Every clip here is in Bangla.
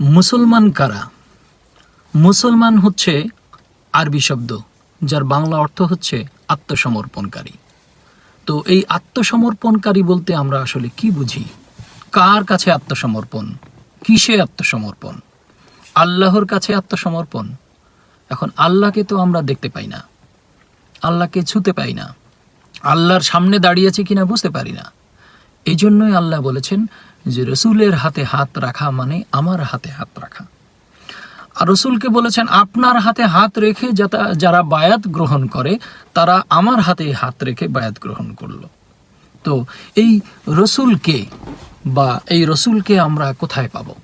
মুসলমান কারা? মুসলমান হচ্ছে আরবি শব্দ, যার বাংলা অর্থ হচ্ছে আত্মসমর্পণকারী। তো এই আত্মসমর্পণকারী বলতে আমরা আসলে কি বুঝি? কার কাছে আত্মসমর্পণ? কিসে আত্মসমর্পণ? আল্লাহর কাছে আত্মসমর্পণ? এখন আল্লাহকে তো আমরা দেখতে পাই না। আল্লাহকে ছুতে পাই না। আল্লাহর সামনে দাঁড়িয়েছে কিনা বুঝতে পারি না। এই জন্যই আল্লাহ বলেছেন যে রসুলের হাতে হাত রাখা মানে আমার হাতে হাত রাখা। আর রসুলকে বলেছেন, আপনার হাতে হাত রেখে যারা বায়াত গ্রহণ করে, তারা আমার হাতে হাত রেখে বায়াত গ্রহণ করল। তো এই রসুলকে বা এই রসুলকে আমরা কোথায় পাবো?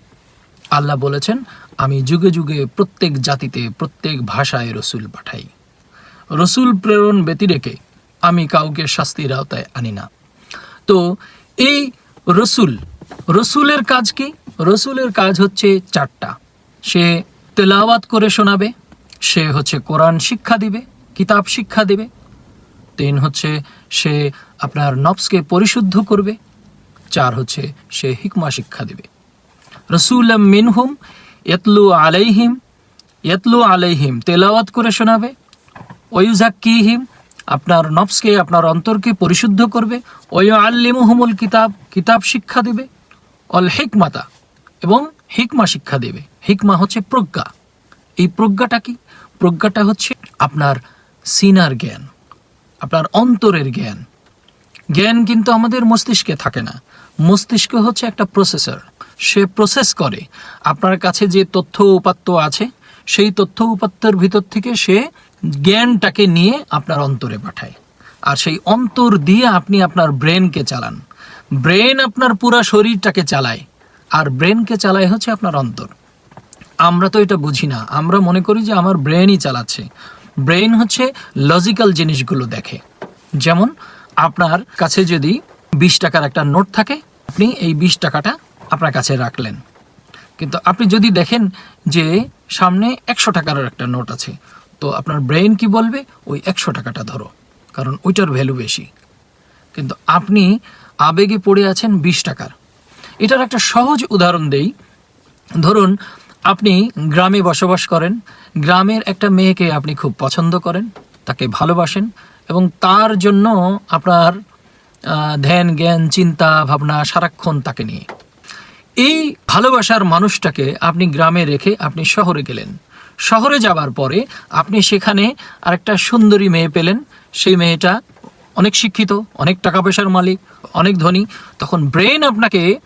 আল্লাহ বলেছেন, আমি যুগে যুগে প্রত্যেক জাতিতে, প্রত্যেক ভাষায় রসুল পাঠাই। রসুল প্রেরণ ব্যতিরেকে আমি কাউকে শাস্তির আওতায় আনি না। তো এই রসুল রসুলের কাজ কি? রসুলের কাজ হচ্ছে চারটা। সে তেলাওয়াত করে শোনাবে, সে হচ্ছে কোরআন শিক্ষা দিবে, কিতাব শিক্ষা দিবে। তিন হচ্ছে সে আপনার নফসকে পরিশুদ্ধ করবে, চার হচ্ছে সে হিকমা শিক্ষা দিবে। রসুল মিনহুম ইয়াতলু আলাইহিম ইয়াতলু আলাইহিম তেলাওয়াত করে শোনাবে ওয়ুজাক্কিহিম আপনার নফসকে, আপনার অন্তরকে পরিশুদ্ধ করবে ওয়ু আল্লিমুহুমুল কিতাব কিতাব শিক্ষা দিবে। অল হিকমাতা এবং হিকমা শিক্ষা দেবে। হিকমা হচ্ছে প্রজ্ঞা। এই প্রজ্ঞাটা কি? প্রজ্ঞাটা হচ্ছে আপনার সিনার জ্ঞান, আপনার অন্তরের জ্ঞান। জ্ঞান কিন্তু আমাদের মস্তিষ্কে থাকে না। মস্তিষ্ক হচ্ছে একটা প্রসেসর সে প্রসেস করে। আপনার কাছে যে তথ্য উপাত্ত আছে, সেই তথ্য উপাত্তের ভিতর থেকে সে জ্ঞানটাকে নিয়ে আপনার অন্তরে পাঠায়। আর সেই অন্তর দিয়ে আপনি আপনার ব্রেনকে চালান। ব্রেন আপনার পুরো শরীরটাকে চালায়, আর ব্রেনকে চালায় হচ্ছে আপনার অন্তর। আমরা তো এটা বুঝি না। আমরা মনে করি যে আমার ব্রেনই চালাচ্ছে। ব্রেন হচ্ছে লজিক্যাল জিনিসগুলো দেখে। যেমন আপনার কাছে যদি বিশ টাকার একটা নোট থাকে, আপনি এই বিশ টাকাটা আপনার কাছে রাখলেন। কিন্তু আপনি যদি দেখেন যে সামনে একশো টাকার একটা নোট আছে, তো আপনার ব্রেন কি বলবে? ওই একশো টাকাটা ধরো, কারণ ওইটার ভ্যালু বেশি। কিন্তু আপনি আবেগে পড়ে আছেন বিশ টাকার। এটার একটা সহজ উদাহরণ দেই। ধরুন, আপনি গ্রামে বসবাস করেন, গ্রামের একটা মেয়েকে আপনি খুব পছন্দ করেন, তাকে ভালোবাসেন এবং তার জন্য আপনার ধ্যান, জ্ঞান, চিন্তা, ভাবনা সারাক্ষণ তাকে নিয়ে। এই ভালোবাসার মানুষটাকে আপনি গ্রামে রেখে আপনি শহরে গেলেন। শহরে যাবার পরে আপনি সেখানে আরেকটা সুন্দরী মেয়ে পেলেন। সেই মেয়েটা অনেক শিক্ষিত, অনেক টাকা পয়সার মালিক, অনেক ধনী, তখন ব্রেন আপনাকে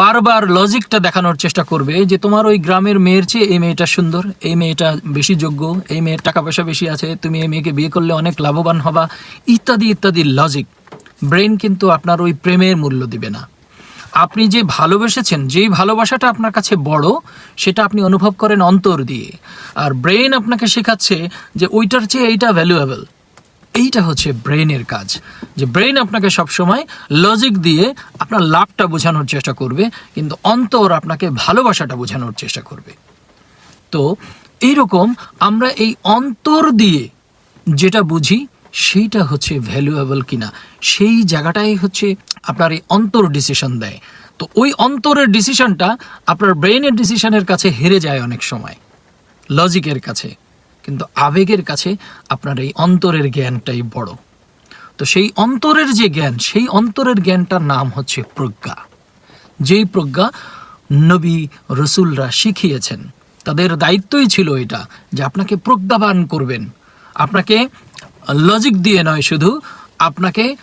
বারবার লজিকটা দেখানোর চেষ্টা করবে যে তোমার ওই গ্রামের মেয়ের চেয়ে এই মেয়েটা সুন্দর, এই মেয়েটা বেশি যোগ্য, এই মেয়ের টাকা পয়সা বেশি আছে, তুমি এই মেয়েকে বিয়ে করলে অনেক লাভবান হবা, ইত্যাদি ইত্যাদি লজিক ব্রেন কিন্তু আপনার ওই প্রেমের মূল্য দিবে না। আপনি যে ভালোবেসেছেন, যেই ভালোবাসাটা আপনার কাছে বড়, সেটা আপনি অনুভব করেন অন্তর দিয়ে। আর ব্রেন আপনাকে শেখাচ্ছে যে ওইটার চেয়ে এইটা ভ্যালুয়েবল এইটা হচ্ছে ব্রেনের কাজ, যে ব্রেন আপনাকে সবসময় লজিক দিয়ে আপনার লাভটা বোঝানোর চেষ্টা করবে, কিন্তু অন্তর আপনাকে ভালোবাসাটা বোঝানোর চেষ্টা করবে। তো এইরকম আমরা এই অন্তর দিয়ে যেটা বুঝি, সেইটা হচ্ছে ভ্যালুয়েবল কিনা, সেই জায়গাটাই হচ্ছে আপনার এই অন্তর ডিসিশন দেয়। তো ওই অন্তরের ডিসিশনটা আপনার ব্রেনের ডিসিশনের কাছে হেরে যায় অনেক সময় লজিকের কাছে। কিন্তু আবেগের কাছে আপনার এই অন্তরের জ্ঞানটাই বড়। তো সেই অন্তরের যে জ্ঞান, সেই অন্তরের জ্ঞানটার নাম হচ্ছে প্রজ্ঞা। যেই প্রজ্ঞা নবী রসুলরা শিখিয়েছেন, তাদের দায়িত্বই ছিল এটা, যে আপনাকে প্রজ্ঞাবান করবেন। আপনাকে লজিক দিয়ে নয় শুধু, আপনাকে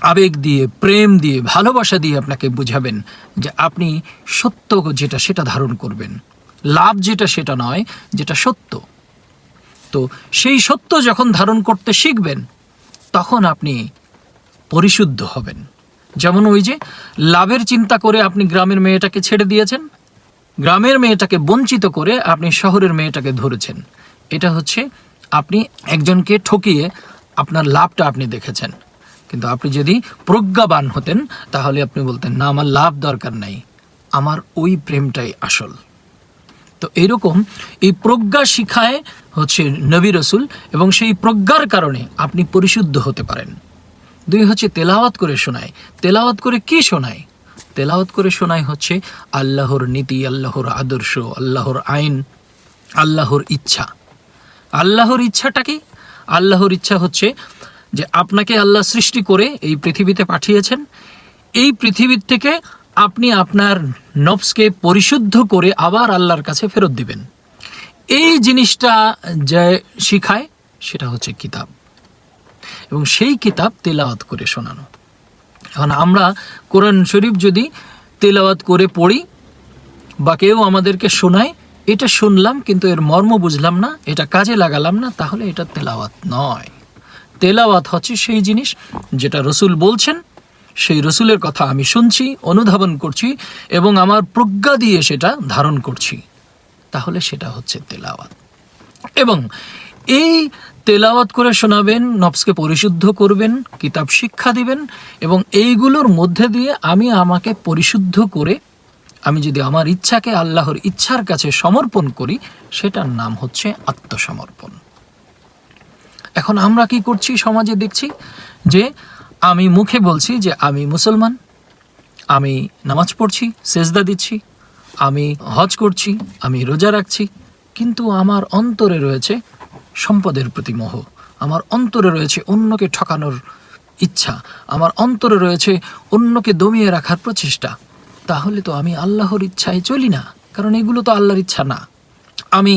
আবেগ দিয়ে, প্রেম দিয়ে, ভালোবাসা দিয়ে আপনাকে বুঝাবেন যে আপনি সত্য যেটা সেটা ধারণ করবেন। লাভ যেটা সেটা নয়, যেটা সত্য। তো সেই সত্য যখন ধারণ করতে শিখবেন, তখন আপনি পরিশুদ্ধ হবেন। যেমন ওই যে, লাভের চিন্তা করে আপনি গ্রামের মেয়েটাকে ছেড়ে দিয়েছেন, গ্রামের মেয়েটাকে বঞ্চিত করে আপনি শহরের মেয়েটাকে ধরেছেন। এটা হচ্ছে, আপনি একজনকে ঠকিয়ে আপনার লাভটা আপনি দেখেছেন। কিন্তু আপনি যদি প্রজ্ঞাবান হতেন, তাহলে আপনি বলতেন, না, আমার লাভ দরকার নাই। আমার ওই প্রেমটাই আসল। তো এরকম এই প্রজ্ঞা শিখায় হচ্ছে নবী রসুল এবং সেই প্রজ্ঞার কারণে আপনি পরিশুদ্ধ হতে পারেন। দুই হচ্ছে তেলাওয়াত করে শোনায়। তেলাওয়াত করে কি শোনায়? তেলাওয়াত করে শোনায় হচ্ছে আল্লাহর নীতি, আল্লাহর আদর্শ, আল্লাহর আইন, আল্লাহর ইচ্ছা। আল্লাহর ইচ্ছাটা কি? আল্লাহর ইচ্ছা হচ্ছে যে আপনাকে আল্লাহ সৃষ্টি করে এই পৃথিবীতে পাঠিয়েছেন। এই পৃথিবীর থেকে আপনি আপনার নফসকে পরিশুদ্ধ করে আবার আল্লাহর কাছে ফেরত দিবেন। এই জিনিসটা যে শিখায়, সেটা হচ্ছে কিতাব। এবং সেই কিতাব তেলাওয়াত করে শোনানো। এখন আমরা কোরআন শরীফ যদি তেলাওয়াত করে পড়ি বা কেউ আমাদেরকে শোনায়, এটা শুনলাম কিন্তু এর মর্ম বুঝলাম না, এটা কাজে লাগালাম না, তাহলে এটা তেলাওয়াত নয়। তেলাওয়াত হচ্ছে সেই জিনিস যেটা রসুল বলছেন সেই রসুলের কথা আমি শুনছি, অনুধাবন করছি এবং আমার প্রজ্ঞা দিয়ে সেটা ধারণ করছি। তাহলে সেটা হচ্ছে তেলাওয়াত। এবং এই তেলাওয়াত করে শোনাবেন, নফসকে পরিশুদ্ধ করবেন, কিতাব শিক্ষা দিবেন এবং এইগুলোর মধ্যে দিয়ে আমি আমাকে পরিশুদ্ধ করে, আমি যদি আমার ইচ্ছাকে আল্লাহর ইচ্ছার কাছে সমর্পণ করি, সেটার নাম হচ্ছে আত্মসমর্পণ। এখন আমরা কি করছি, সমাজে দেখছি যে আমি মুখে বলছি যে আমি মুসলমান, আমি নামাজ পড়ছি, সেজদা দিচ্ছি, আমি হজ করছি, আমি রোজা রাখছি, কিন্তু আমার অন্তরে রয়েছে সম্পদের প্রতি মোহ আমার অন্তরে রয়েছে অন্যকে ঠকানোর ইচ্ছা। আমার অন্তরে রয়েছে অন্যকে দমিয়ে রাখার প্রচেষ্টা। তাহলে তো আমি আল্লাহর ইচ্ছায় চলি না, কারণ এগুলো তো আল্লাহর ইচ্ছা না। আমি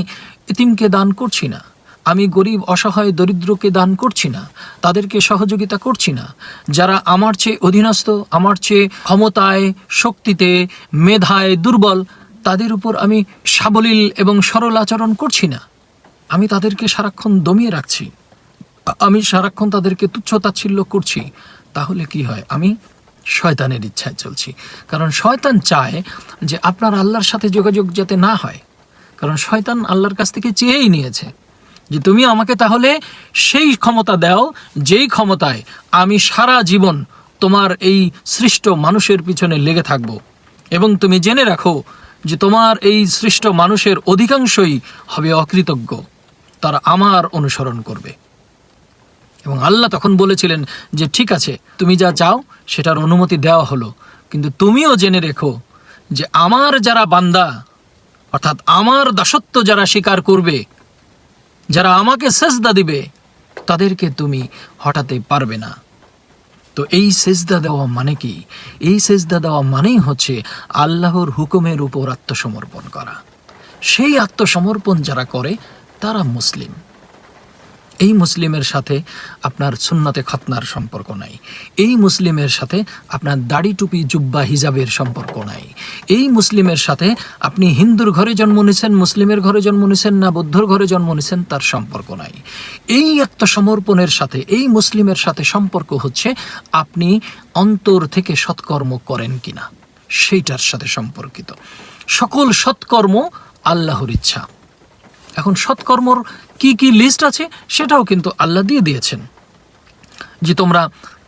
এতিমকে দান করছি না। আমি গরিব, অসহায়, দরিদ্রকে দান করছি না, তাদেরকে সহযোগিতা করছি না। যারা আমার চেয়ে অধীনস্থ, আমার চেয়ে ক্ষমতায়, শক্তিতে, মেধায় দুর্বল, তাদের উপর আমি সাবলীল এবং সরল আচরণ করছি না। আমি তাদেরকে সারাক্ষণ দমিয়ে রাখছি। আমি সারাক্ষণ তাদেরকে তুচ্ছতাচ্ছিল্য করছি। তাহলে কি হয়? আমি শয়তানের ইচ্ছায় চলছি। কারণ শয়তান চায় যে আপনার আল্লাহর সাথে যোগাযোগ যাতে না হয়। কারণ শয়তান আল্লাহর কাছ থেকে চেয়েই নিয়েছে। যে তুমি আমাকে তাহলে সেই ক্ষমতা দাও, যেই ক্ষমতায় আমি সারা জীবন তোমার এই সৃষ্ট মানুষের পিছনে লেগে থাকব। এবং তুমি জেনে রাখো যে তোমার এই সৃষ্ট মানুষের অধিকাংশই হবে অকৃতজ্ঞ। তারা আমার অনুসরণ করবে। এবং আল্লাহ তখন বলেছিলেন যে, ঠিক আছে, তুমি যা চাও, সেটার অনুমতি দেওয়া হলো। কিন্তু তুমিও জেনে রেখো যে, আমার যারা বান্দা, অর্থাৎ আমার দাসত্ব যারা স্বীকার করবে যারা আমাকে সেজদা দিবে, তাদেরকে তুমি হটাতে পারবে না। তো এই সেজদা দেওয়া মানে কি? এই সেজদা দেওয়া মানেই হচ্ছে আল্লাহর হুকুমের উপর আত্মসমর্পণ করা। সেই আত্মসমর্পণ যারা করে, তারা মুসলিম। এই মুসলিমের সাথে আপনার সুন্নতে খতনার সম্পর্ক নাই। এই মুসলিমের সাথে আপনার দাড়ি টুপি জুব্বা হিজাবের সম্পর্ক নাই। এই মুসলিমের সাথে আপনি হিন্দুর ঘরে জন্ম নিছেন, মুসলিমের ঘরে জন্ম নিছেন না, বৌদ্ধর ঘরে জন্ম নিছেন, তার সম্পর্ক নাই। এই আত্মসমর্পণের সাথে, এই মুসলিমের সাথে সম্পর্ক হচ্ছে আপনি অন্তর থেকে সৎকর্ম করেন কিনা, সেইটার সাথে সম্পর্কিত। সকল সৎকর্ম আল্লাহর ইচ্ছা। এখন সৎকর্মর কি কি লিস্ট আছে সেটাও কিন্তু আল্লাহ দিয়ে দিয়েছেন। যে তোমরা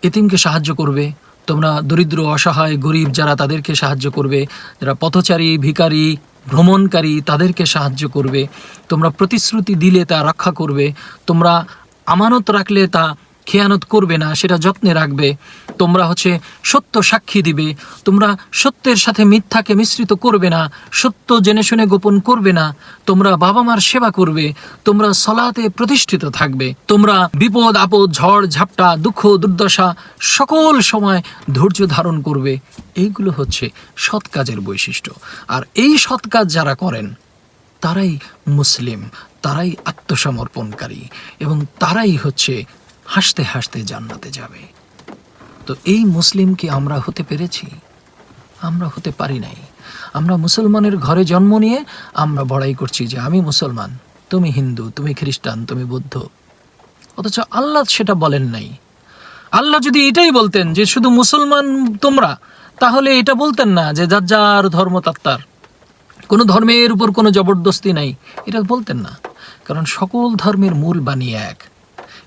এতিমকে সাহায্য করবে, তোমরা দরিদ্র, অসহায়, গরিব যারা তাদেরকে সাহায্য করবে, যারা পথচারী ভিকারী ভ্রমণকারী তাদেরকে সাহায্য করবে, তোমরা প্রতিশ্রুতি দিলে তা রক্ষা করবে, তোমরা আমানত রাখলে তা খেয়ানত করবে না, সেটা যত্নে রাখবে। তোমরা হচ্ছে সত্য সাক্ষী দিবে। তোমরা সত্যের সাথে মিথ্যাকে মিশ্রিত করবে না, সত্য জেনে শুনে গোপন করবে না। তোমরা বাবা মার সেবা করবে, তোমরা সলাতে প্রতিষ্ঠিত থাকবে। তোমরা বিপদ, আপদ, ঝড়, ঝাপটা, দুঃখ, দুর্দশা সকল সময় ধৈর্য ধারণ করবে। এইগুলো হচ্ছে সৎ কাজের বৈশিষ্ট্য। আর এই সৎ কাজ যারা করেন, তারাই মুসলিম, তারাই আত্মসমর্পণকারী এবং তারাই হচ্ছে হাসতে হাসতে জান্নাতে যাবে। তো এই মুসলিম কি আমরা হতে পেরেছি? আমরা হতে পারি নাই। আমরা মুসলমানের ঘরে জন্ম নিয়ে আমরা বড়াই করছি যে আমি মুসলমান, তুমি হিন্দু, তুমি খ্রিস্টান, তুমি বৌদ্ধ। অথচ আল্লাহ সেটা বলেন নাই। আল্লাহ যদি এটাই বলতেন যে শুধু মুসলমান তোমরা, তাহলে এটা বলতেন না যে যার যার ধর্ম তার তার। কোনো ধর্মের উপর কোনো জবরদস্তি নাই, এটা বলতেন না। কারণ সকল ধর্মের মূল বাণী এক।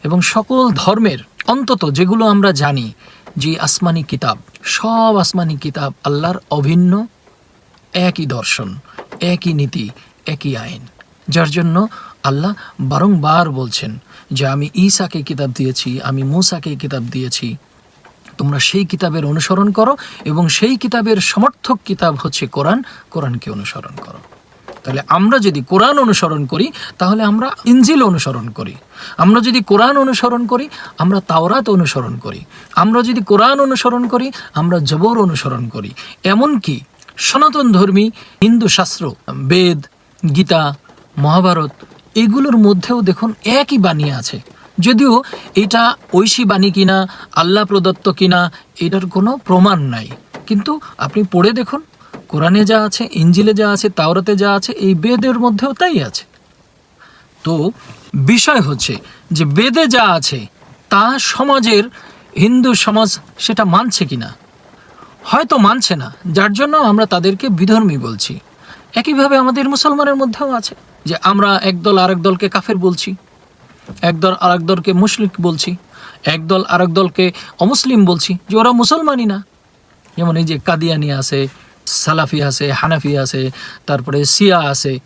এবং সকল ধর্মের, অন্তত যেগুলো আমরা জানি, যে আসমানি কিতাব, সব আসমানি কিতাব আল্লাহর অভিন্ন, একই দর্শন, একই নীতি, একই আইন। যার জন্য আল্লাহ বারংবার বলছেন যে, আমি ঈসাকে কিতাব দিয়েছি, আমি মূসাকে কিতাব দিয়েছি। তোমরা সেই কিতাবের অনুসরণ করো এবং সেই কিতাবের সমর্থক কিতাব হচ্ছে কোরআন। কোরআনকে অনুসরণ করো। তাহলে আমরা যদি কোরআন অনুসরণ করি, তাহলে আমরা ইঞ্জিল অনুসরণ করি। আমরা যদি কোরআন অনুসরণ করি, আমরা তাওরাত অনুসরণ করি। আমরা যদি কোরআন অনুসরণ করি, আমরা জবর অনুসরণ করি। এমনকি সনাতন ধর্মী, হিন্দু শাস্ত্র, বেদ, গীতা, মহাভারত, এগুলোর মধ্যেও দেখুন একই বাণী আছে। যদিও এটা ঐশী বাণী কিনা, আল্লাহ প্রদত্ত কিনা, এটার কোনো প্রমাণ নাই। কিন্তু আপনি পড়ে দেখুন কোরআনে যা আছে, ইঞ্জিলে যা আছে, তাওরাতে যা আছে, এই বেদের মধ্যেও তাই আছে। তো বিষয় হচ্ছে যে বেদে যা আছে, তা সমাজের, হিন্দু সমাজ সেটা মানছে কি না হয়তো মানছে না, যার জন্য আমরা তাদেরকে বিধর্মী বলছি। একইভাবে আমাদের মুসলমানের মধ্যেও আছে, যে আমরা একদল আরেক দলকে কাফের বলছি, একদল আরেক দলকে মুশরিক বলছি, একদল আরেক দলকে অমুসলিম বলছি, যে ওরা মুসলমানই না। যেমন এই যে কাদিয়ানি আছে সালাফি আছে, হানাফি আছে, তারপরে সিয়া আছে।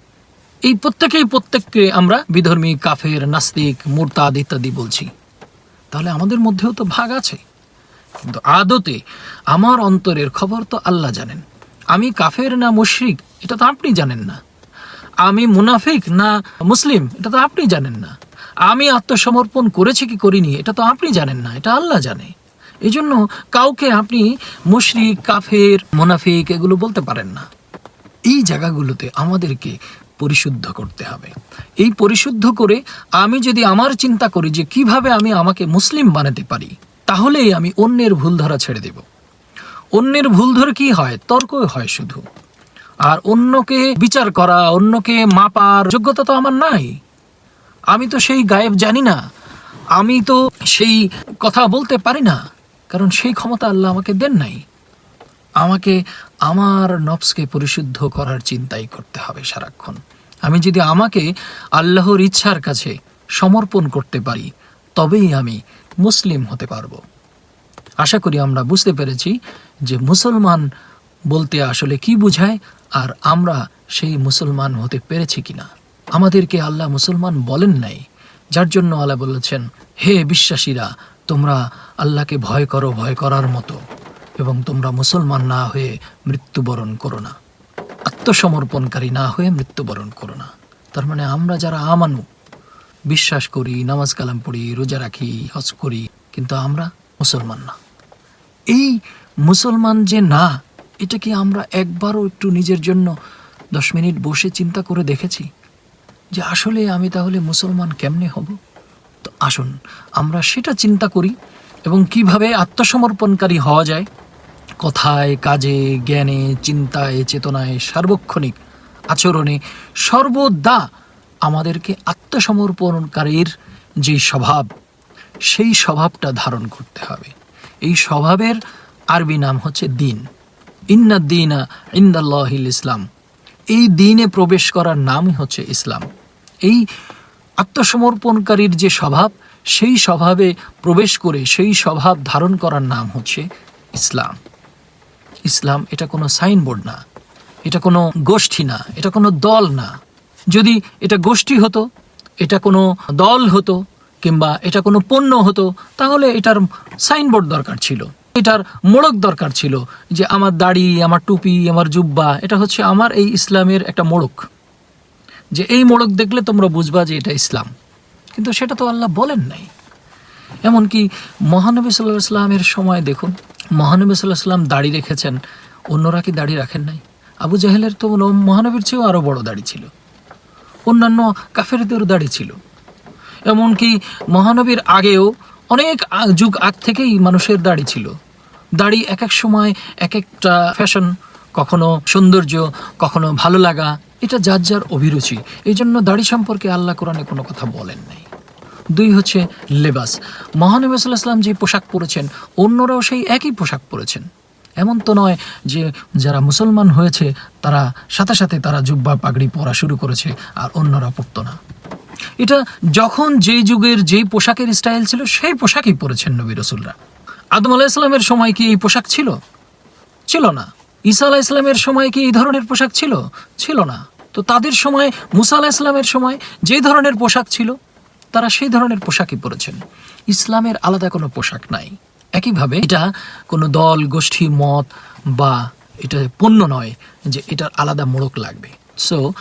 এই প্রত্যেকেই প্রত্যেককে আমরা বিধর্মী, কাফের, নাস্তিক, মুরতাদ ইত্যাদি বলছি। তাহলে আমাদের মধ্যেও তো ভাগ আছে। কিন্তু আদতে আমার অন্তরের খবর তো আল্লাহ জানেন। আমি কাফের না মুশরিক, এটা তো আপনি জানেন না। আমি মুনাফিক না মুসলিম, এটা তো আপনি জানেন না। আমি আত্মসমর্পণ করেছি কি করিনি, এটা তো আপনি জানেন না, এটা আল্লাহ জানে। এই জন্য কাউকে আপনি মুশরিক, কাফের, মোনাফিক এগুলো বলতে পারেন না। এই জায়গাগুলোতে আমাদেরকে পরিশুদ্ধ করতে হবে। এই পরিশুদ্ধ করে আমি যদি আমার চিন্তা করি যে কীভাবে আমি আমাকে মুসলিম বানাতে পারি, তাহলেই আমি অন্যের ভুল ধরা ছেড়ে দেব। অন্যের ভুল ধরে কি হয়? তর্ক হয় শুধু। আর অন্যকে বিচার করা, অন্যকে মাপার যোগ্যতা তো আমার নাই। আমি তো সেই গায়েব জানি না। আমি তো সেই কথা বলতে পারি না। কারণ সেই ক্ষমতা আল্লাহ আমাকে দেন নাই। আমাকে আমার নফসকে পরিশুদ্ধ করার চিন্তাই করতে হবে সারাক্ষণ। আমি যদি আমাকে আল্লাহর ইচ্ছার কাছে সমর্পণ করতে পারি, তবেই আমি মুসলিম হতে পারব। আশা করি আমরা বুঝতে পেরেছি যে মুসলমান বলতে আসলে কি বুঝায় আর আমরা সেই মুসলমান হতে পেরেছি কিনা। আমাদেরকে আল্লাহ মুসলমান বলেন নাই, যার জন্য আল্লাহ বলেছেন, হে বিশ্বাসীরা, তোমরা আল্লাহকে ভয় করো, ভয় করার মতো এবং তোমরা মুসলমান না হয়ে মৃত্যুবরণ করো না। আত্মসমর্পণকারী না হয়ে মৃত্যুবরণ করো না। তার মানে আমরা যারা আমানু, বিশ্বাস করি, নামাজ কালাম পড়ি, রোজা রাখি, হজ করি, কিন্তু আমরা মুসলমান না। এই মুসলমান যে না, এটা কি আমরা একবারও একটু নিজের জন্য দশ মিনিট বসে চিন্তা করে দেখেছি? যে আসলে আমি তাহলে মুসলমান কেমনে হব? তো আসুন, আমরা সেটা চিন্তা করি। এবং কীভাবে আত্মসমর্পণকারী হওয়া যায়? কথায়, কাজে, জ্ঞানে, চিন্তায়, চেতনায়, সার্বক্ষণিক আচরণে সর্বদা আমাদেরকে আত্মসমর্পণকারীর যে স্বভাব, সেই স্বভাবটা ধারণ করতে হবে। এই স্বভাবের আরবি নাম হচ্ছে দিন। ইন্না দিনা ইন্দাল্লাহিল ইসলাম। এই দিনে প্রবেশ করার নামই হচ্ছে ইসলাম। এই আত্মসমর্পণকারীর যে স্বভাব সেই স্বভাবে প্রবেশ করে সেই স্বভাব ধারণ করার নাম হচ্ছে ইসলাম। ইসলাম এটা কোনো সাইনবোর্ড না, এটা কোনো গোষ্ঠী না, এটা কোনো দল না। যদি এটা গোষ্ঠী হতো, এটা কোনো দল হতো কিংবা এটা কোনো পণ্য হতো, তাহলে এটার সাইনবোর্ড দরকার ছিল। এটার মোড়ক দরকার ছিল যে আমার দাড়ি, আমার টুপি, আমার জুব্বা, এটা হচ্ছে আমার এই ইসলামের একটা মোড়ক। যে এই মোড়ক দেখলে তোমরা বুঝবা যে এটা ইসলাম। কিন্তু সেটা তো আল্লাহ বলেন নাই। এমনকি মহানবী সাল্লাহ ইসলামের সময় দেখুন, মহানবী সাল্লাহ সাল্লাম দাড়ি রেখেছেন, অন্যরা কি দাড়ি রাখেন নাই? আবু জাহেলের তো মহানবীর চেয়েও আরও বড় দাড়ি ছিল। অন্যান্য কাফেরদেরও দাড়ি ছিল। এমনকি মহানবীর আগেও অনেক যুগ আগ থেকেই মানুষের দাড়ি ছিল। দাড়ি এক এক সময় এক একটা ফ্যাশন কখনো সৌন্দর্য, কখনো ভালো লাগা এটা যার যার অভিরুচি। এই জন্য দাড়ি সম্পর্কে আল্লাহ কোরআনে কোনো কথা বলেন নাই। দুই হচ্ছে লেবাস। মহানবী যে পোশাক পরেছেন, অন্যরাও সেই একই পোশাক পরেছেন। এমন তো নয় যে যারা মুসলমান হয়েছে, তারা সাথে সাথে তারা জুব্বা পাগড়ি পরা শুরু করেছে আর অন্যরা পরতো না। এটা যখন যেই যুগের যেই পোশাকের স্টাইল ছিল, সেই পোশাকই পরেছেন নবী রসুলরা। আদম আলাহ ইসলামের সময় কি এই পোশাক ছিল? ছিল না। ঈসা আলাহ ইসলামের সময় কি এই ধরনের পোশাক ছিল? ছিল না। তো তাদের সময়, মুসা আলাহ ইসলামের সময় যে ধরনের পোশাক ছিল, তারা সেই ধরনের পোশাকই পরেছেন। ইসলামের আলাদা কোনো পোশাক নাই। একইভাবে এটা কোনো দল, গোষ্ঠী, মত বা এটা পণ্য নয় যে এটার আলাদা মোড়ক লাগবে। সো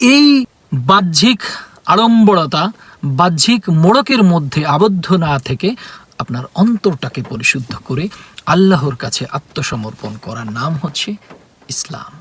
এই বাহ্যিক আড়ম্বরতা, বাহ্যিক মোড়কের মধ্যে আবদ্ধ না থেকে আপনার অন্তরটাকে পরিশুদ্ধ করে আল্লাহর কাছে আত্মসমর্পণ করার নাম হচ্ছে ইসলাম।